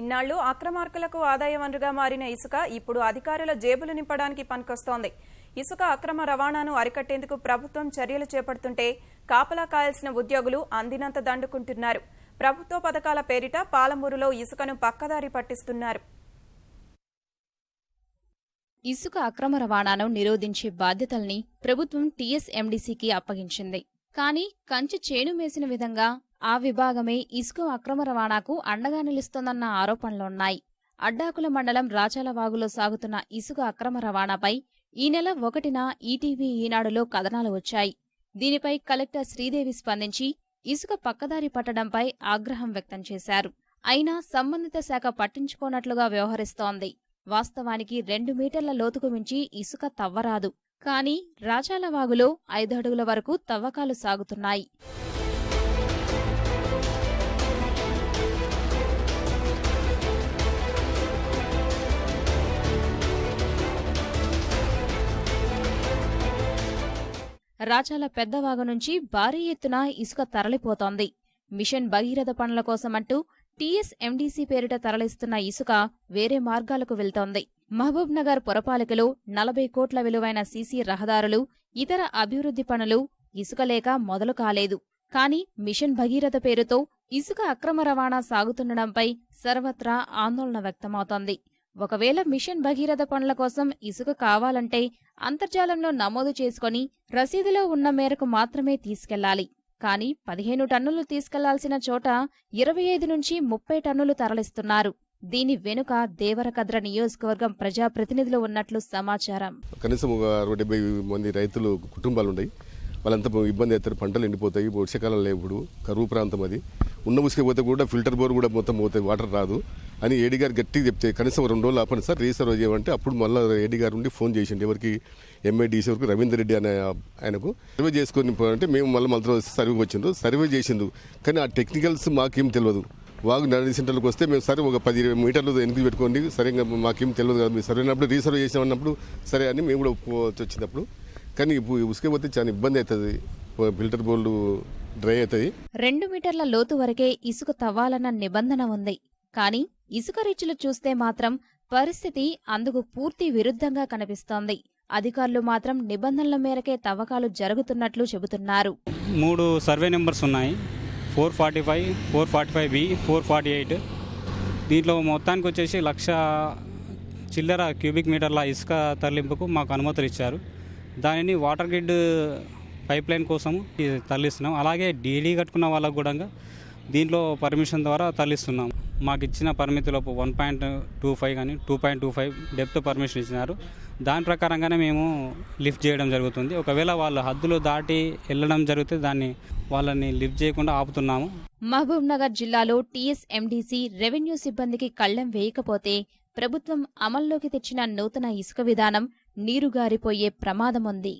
ఇన్నాళ్ళు అక్రమార్కులకు ఆదాయ వనరుగా మారిన ఇసుక ఇప్పుడు అధికారుల జేబులు నింపడానికి పనికొస్తోంది. ఇసుక అక్రమ రవాణాను అరికట్టేందుకు ప్రభుత్వం చర్యలు చేపడుతుంటే కాపలా కాయాల్సిన ఉద్యోగులు అందినంత దండుకుంటున్నారు. ప్రభుత్వ పథకాల పేరిట పాలమూరులో ఇసుకను పక్కదారి పట్టిస్తున్నారు. ఇసుక అక్రమ రవాణాను నిరోధించే బాధ్యతల్ని ప్రభుత్వం టీఎస్ఎండీసీకి అప్పగించింది. కానీ కంచి చేను మేసిన విధంగా ఆ విభాగమే ఇసుక అక్రమ రవాణాకు అండగా నిలుస్తోందన్న ఆరోపణలున్నాయి అడ్డాకుల మండలం రాచాలవాగులో సాగుతున్న ఇసుక అక్రమ రవాణాపై ఈ నెల ఒకటిన ఈటీవీ ఈనాడులో కథనాలు వచ్చాయి. దీనిపై కలెక్టర్ శ్రీదేవి స్పందించి ఇసుక పక్కదారి పట్టడంపై ఆగ్రహం వ్యక్తం చేశారు. అయినా సంబంధిత శాఖ పట్టించుకోనట్లుగా వ్యవహరిస్తోంది. వాస్తవానికి రెండు మీటర్ల లోతుకు మించి ఇసుక తవ్వరాదు. కానీ రాచాలవాగులో ఐదు అడుగుల వరకు తవ్వకాలు సాగుతున్నాయి. రాచాల పెద్దవాగు నుంచి భారీ ఎత్తున ఇసుక తరలిపోతోంది. మిషన్ భగీరథ పనుల కోసమంటూ టీఎస్ఎండీసీ పేరిట తరలిస్తున్న ఇసుక వేరే మార్గాలకు వెళ్తోంది. మహబూబ్నగర్ పురపాలికలో నలభై కోట్ల విలువైన సీసీ రహదారులు ఇతర అభివృద్ధి పనులు ఇసుక లేక మొదలు కాలేదు. కానీ మిషన్ భగీరథ పేరుతో ఇసుక అక్రమ రవాణా సాగుతుండడంపై సర్వత్రా ఆందోళన వ్యక్తమవుతోంది. ఒకవేళ మిషన్ భగీరథ పనుల కోసం ఇసుక కావాలంటే అంతర్జాలంలో నమోదు చేసుకొని రసీదులో ఉన్న మేరకు మాత్రమే తీసుకెళ్ళాలి. కానీ పదిహేను టన్నులు తీసుకెళ్ళాల్సిన చోట ఇరవై ఐదు నుంచి ముప్పై టన్నులు తరలిస్తున్నారు. దీని వెనుక దేవరకద్ర నియోజకవర్గం ప్రజాప్రతినిధులు ఉన్నట్లు సమాచారం. కనీసం ఒక అరవై డెబ్బై మంది రైతులు కుటుంబాలు ఉన్నాయి వాళ్ళంతా ఇబ్బంది అవుతారు పంటలు ఎండిపోతాయి వర్షాకాలం లేవు ఇప్పుడు కరువు ప్రాంతం అది. ఉన్న ఉసుకపోతే కూడా ఫిల్టర్ బోర్ కూడా మొత్తం పోతాయి వాటర్ రాదు అని ఏడి గారు గట్టిగా చెప్తే కనీసం రెండు రోజులు ఆపండి సార్ రీసర్వ్ చేయమంటే అప్పుడు మళ్ళీ ఏడి గారు ఉండి ఫోన్ చేసిండు. ఎవరికి ఎంఏడీసీ వరకు రవీందర్ రెడ్డి అనే ఆయనకు సర్వే చేసుకొని అంటే మేము మళ్ళీ మళ్ళీ సర్వే వచ్చిండ్రు. సర్వే చేసిండు కానీ ఆ టెక్నికల్స్ మాకేం తెలియదు. వాగు నడి సెంటర్లకు వస్తే మేము సరే ఒక పది ఇరవై మీటర్లు వెనక్కి పెట్టుకోండి. సరే ఇంకా మాకేం తెలియదు కదా మీరు సరైనప్పుడు రీసర్వ్ చేసామన్నప్పుడు సరే అని మేము కూడా ఒప్పుకోవచ్చు వచ్చినప్పుడు. కానీ ఇప్పుడు ఉసుకే పోతే చాలా ఇబ్బంది అవుతుంది. ఫిల్టర్ బోర్డు డ్రై అవుతుంది. రెండు మీటర్ల లోతు వరకే ఇసుక తవ్వాలన్న నిబంధన ఉంది. కానీ ఇసుక రీచులు చూస్తే మాత్రం పరిస్థితి అందుకు పూర్తి విరుద్ధంగా కనిపిస్తోంది. అధికారులు మాత్రం నిబంధనల మేరకే తవ్వకాలు జరుగుతున్నట్లు చెబుతున్నారు. మూడు సర్వే నెంబర్స్ ఉన్నాయి. Four forty five four forty five B four forty eight. దీంట్లో మొత్తానికి వచ్చేసి లక్ష చిల్లర క్యూబిక్ మీటర్ల ఇసుక తరలింపుకు మాకు అనుమతులు ఇచ్చారు. దానిని వాటర్ గ్రిడ్ పైప్ లైన్ కోసము తరలిస్తున్నాం. అలాగే డీలీ కట్టుకున్న వాళ్ళకు కూడా దీంట్లో పర్మిషన్ ద్వారా తరలిస్తున్నాం. మాకు ఇచ్చిన పరిమితిలోపు వన్ పాయింట్ టూ ఫైవ్ కానీ two point two five depth permission ఇచ్చినారు. దాని ప్రకారంగానే మేము లిఫ్ట్ చేయడం జరుగుతుంది. ఒకవేళ వాళ్ళు హద్దులు దాటి వెళ్ళడం జరిగితే దాన్ని వాళ్ళని లిఫ్ట్ చేయకుండా ఆపుతున్నాము. మహబూబ్ నగర్ జిల్లాలో టీఎస్ఎండీసీ రెవెన్యూ సిబ్బందికి కళ్ళెం వేయకపోతే ప్రభుత్వం అమల్లోకి తెచ్చిన నూతన ఇసుక విధానం నీరుగారిపోయే ప్రమాదముంది.